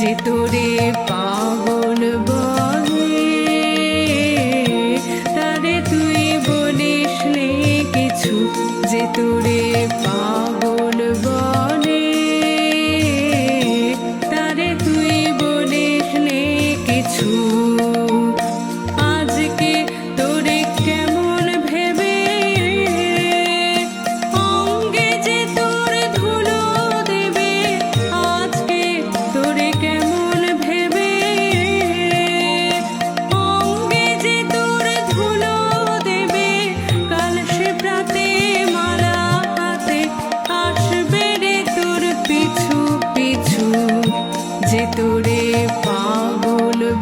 যে তোরে পাগল বলে তারে তুই বলিস কিছু যে তোরে পা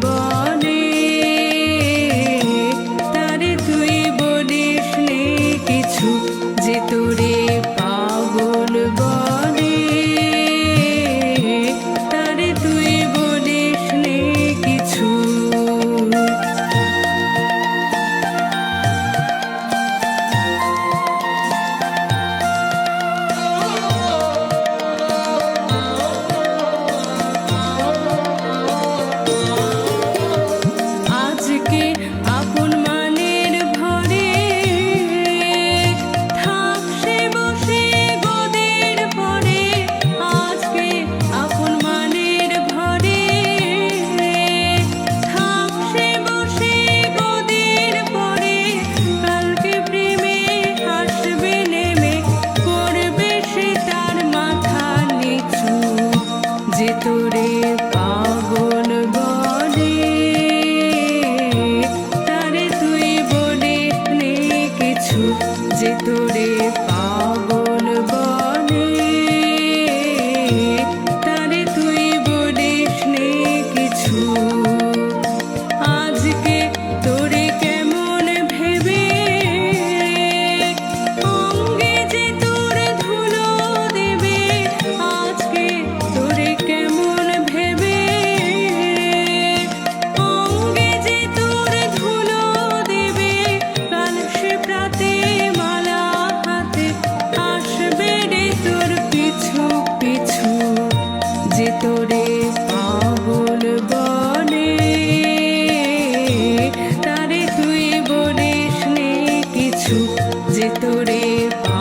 পাগল কিছু যে তোরে beauty.